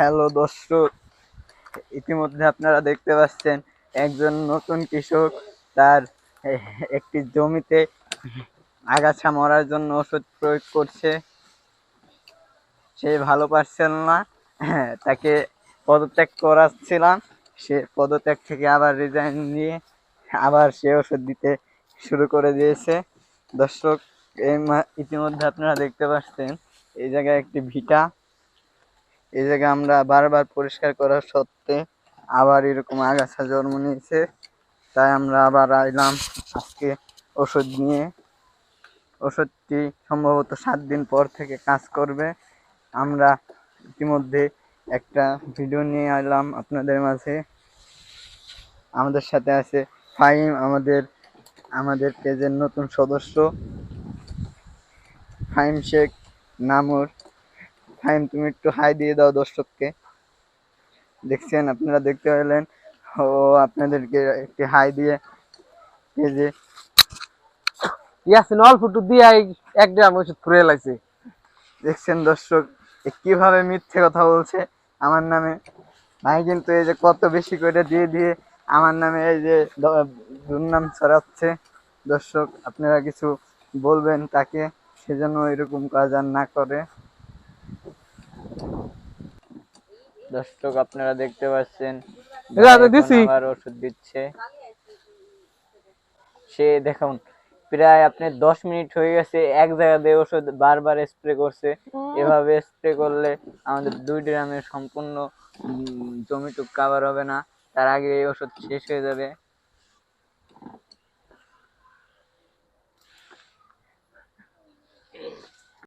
Hello দর্শক, ইতিমধ্যে আপনারা দেখতে পাচ্ছেন একজন নতুন কৃষক। তার একটি জমিতে আগাছা মরার জন্য ওষুধ প্রয়োগ করছে। সে ভালো পারছিল না। তাকে পদত্যাগ করাচ্ছিলাম। সে পদত্যাগ থেকে আবার রিজাইন নিয়ে আবার সে ওষুধ দিতে শুরু করে দিয়েছে। দর্শক, এই ইতিমধ্যে আপনারা দেখতে পাচ্ছেন, এই জায়গায় একটি ভিটা। এই জায়গা আমরা বারবার পরিষ্কার করা সত্ত্বে আবার এরকম আগাছা জন্ম নিয়েছে। তাই আমরা আবার আইলাম আজকে ওষুধ নিয়ে। ওষুধটি সম্ভবত সাত দিন পর থেকে কাজ করবে। আমরা ইতিমধ্যে একটা ভিডিও নিয়ে আইলাম আপনাদের মাঝে। আমাদের সাথে আছে ফাইম আমাদের আমাদের পেজের নতুন সদস্য। ফাইম শেখ, নামুর। ফাহিম তুমি একটু হাই দিয়ে দাও দর্শককে। দেখছেন আপনারা দেখতে পেলেন। ও আপনাদেরকে একটি হাই দিয়ে পেজে ইয়াসিন অল্প একটু দিয়ে এক ড্রাম ওষুধ ফুরে লাগছে দেখছেন দর্শক কীভাবে মিথ্যে কথা বলছে আমার নামে। ভাই কিন্তু এই যে কত বেশি করে দিয়ে দিয়ে আমার নামে এই যে দুর্নাম ছড়াচ্ছে। দর্শক আপনারা কিছু বলবেন তাকে সেজন্য এরকম কাজ আর না করে। দর্শক আপনারা দেখতে পাচ্ছেন। আবার ওষুধ দিচ্ছে। সে দেখুন প্রায় আপনি দশ মিনিট হয়ে গেছে এক জায়গা দিয়ে ওষুধ বারবার স্প্রে করছে। এভাবে স্প্রে করলে আমাদের দুই ড্রামের সম্পূর্ণ জমিটুক কাভার হবে না। তার আগে এই ওষুধ শেষ হয়ে যাবে।